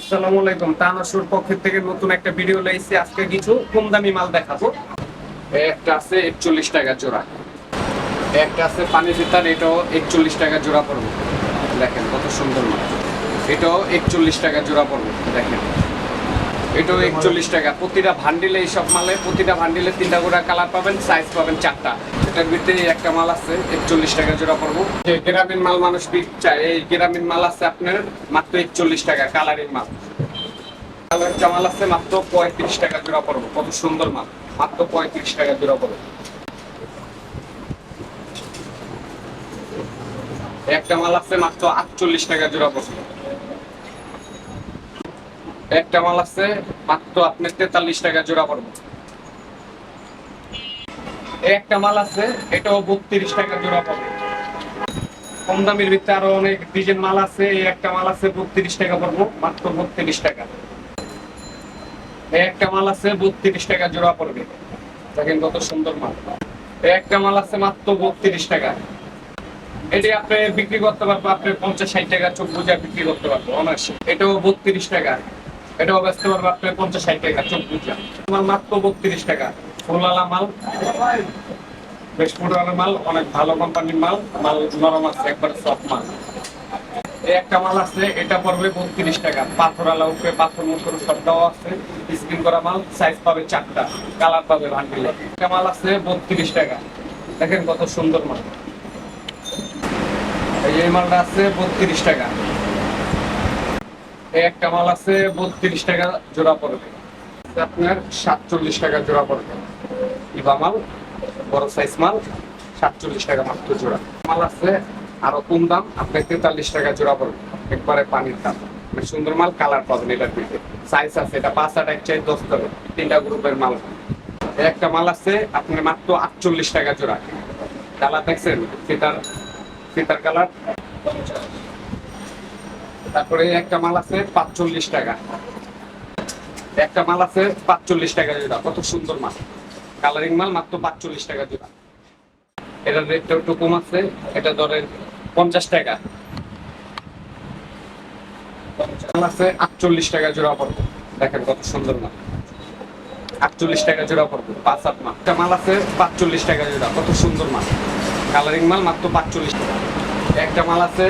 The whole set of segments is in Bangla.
আসসালামু আলাইকুম। তানাসুর পক্ষের থেকে নতুন একটা ভিডিও লাইছি আজকে কিছু কম দামি মাল দেখাবো। একটা আছে একচল্লিশ টাকা জোড়া। একটা আছে পানি এটাও একচল্লিশ টাকা জোড়া দেখেন কত সুন্দর মাল। এটাও একচল্লিশ টাকা জোড়া পড়বে, দেখেন। এটাও একচল্লিশ টাকা। প্রতিটা ভান্ডিলে এইসব মালে, প্রতিটা ভান্ডিলে তিনটা করে কালার পাবেন সাইজ পাবেন চারটা। একটা মাল আছে, একচল্লিশ টাকা জোড়া পড়ব। গ্রামীণ মাল মানুষ চায়, এই গ্রামীণ মাল আছে আপনার মাত্র একচল্লিশ টাকা মাল। কালার জামাল আছে মাত্র পঁয়ত্রিশ টাকা জোড়া পড়ব, কত সুন্দর মাল, মাত্র পঁয়ত্রিশ টাকা জোড়া পড়ব। একটা মাল আছে মাত্র আটচল্লিশ টাকা জোড়া পড়বে। একটা মাল আছে মাত্র আপনার তেতাল্লিশ টাকা জোড়া পড়বে। একটা মাল আছে, এটাও বত্রিশ টাকা জোড়া পড়বে কম দামের ভিতরে আরও অনেক ডিজাইন মাল আছে একটা মাল আছে বত্রিশ টাকা পড়ব, মাত্র বত্রিশ টাকা। একটা মাল আছে বত্রিশ টাকা জোড়া পড়বে। দেখেন কত সুন্দর মাল। এই একটা মাল আছে মাত্র বত্রিশ টাকা। এটি আপনি বিক্রি করতে পারব, আপনি পঞ্চাশ ষাট টাকা চোখ বুঝে বিক্রি করতে পারব অনার্সে এটাও বত্রিশ টাকা। এটাও বেচতে পারব, আপনি পঞ্চাশ ষাট টাকা চোখ বুঝে। আমার মাত্র বত্রিশ টাকা। ফুলালা মাল পুরানো মাল, অনেক ভালো কোম্পানির মাল মাল নরম আছে, একবার সফট মাল। একটা মাল আছে, এটা পড়বে বত্রিশ টাকা। পাথরালা উপরে পাথর মুখর সব দেওয়া আছে স্ক্রিন করা মাল সাইজ পাবে চারটা কালার পাবে ভান্ডিলে একটা মাল আছে বত্রিশ টাকা। দেখেন কত সুন্দর মাল। এই মালটা আছে বত্রিশ টাকা। এই একটা মাল আছে বত্রিশ টাকা জোড়া পড়বে। আপনার সাতচল্লিশ টাকা জোড়া পড়বে। ইবা মাল, বড় সাইজ মাল, সাতচল্লিশ টাকা মাত্র জোড়া। মাল আছে আরও কম দাম আপনার তেতাল্লিশ টাকা জোড়া পড়বে একবারে পানির দাম। মানে সুন্দর মাল, কালার পাবেন এটার ভিতরে সাইজ আছে, এটা পাঁচ, আট, এক চাই দশ তবে তিনটা গ্রুপের মাল। একটা মাল আছে আপনার মাত্র আটচল্লিশ টাকা জোড়া। কালার দেখছেন? ফিতার ফিতার কালার। তারপরে একটা মাল আছে, পাঁচচল্লিশ টাকা। একটা মাল আছে, পাঁচচল্লিশ টাকা জোড়া। কত সুন্দর মাল। কালারিং মাল মাত্র পাঁচচল্লিশ টাকা জোড়া। এটার রেটটা একটু কম আছে, এটা ধরেন পঞ্চাশ টাকা। আছে, আটচল্লিশ টাকা জোড়া পড়বে। দেখেন কত সুন্দর মাল। আটচল্লিশ টাকা জোড়া পড়বে, পাঁচ আট মাল একটা মাল আছে, পাঁচচল্লিশ টাকা জোড়া, কত সুন্দর মাল। কালারিং মাল মাত্র পাঁচচল্লিশ টাকা। একটা মাল আছে,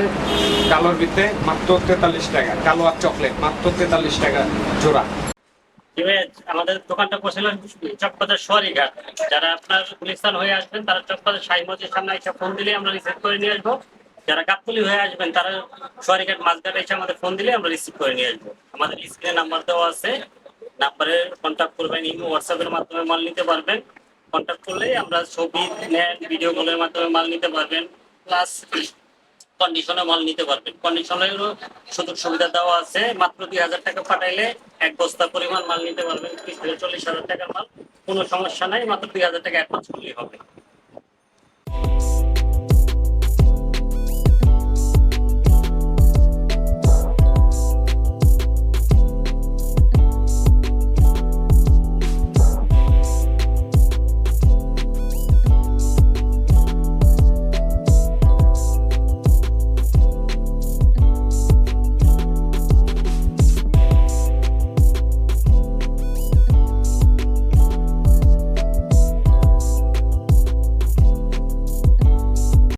কালোর ভিতরে মাত্র তেতাল্লিশ টাকা, কালো আর চকলেট, মাত্র তেতাল্লিশ টাকা জোড়া। আমাদের দোকানটা বসেছিল চকবাজার শহরি ঘাট যারা আপনার গুলিস্তান হয়ে আসবেন, তারা চকবাজার সাই মসজিদের সামনে এসে ফোন দিলে আমরা রিসিভ করে নিয়ে আসব। যারা গাবতলি হয়ে আসবেন, তারা শহরি ঘাট মাঝঘাট এসে আমাদের ফোন দিলে আমরা রিসিভ করে নিয়ে আসব। আমাদের স্ক্রিনে নাম্বার দেওয়া আছে। নাম্বারে কন্ট্যাক্ট করবেন, ইমো হোয়াটসঅ্যাপের মাধ্যমে মাল নিতে পারবেন। কন্ট্যাক্ট করলেই আমরা ছবি নেন ভিডিও কলের মাধ্যমে মাল নিতে পারবেন। প্লাস কন্ডিশনে মাল নিতে পারবেন। কন্ডিশনেরও সুযোগ সুবিধা দেওয়া আছে। মাত্র দুই হাজার টাকা পাঠাইলে এক বস্তা পরিমাণ মাল নিতে পারবেন। ত্রিশ থেকে চল্লিশ হাজার টাকার মাল, কোনো সমস্যা নাই। মাত্র দুই হাজার টাকা অ্যাডভান্স করলেই হবে।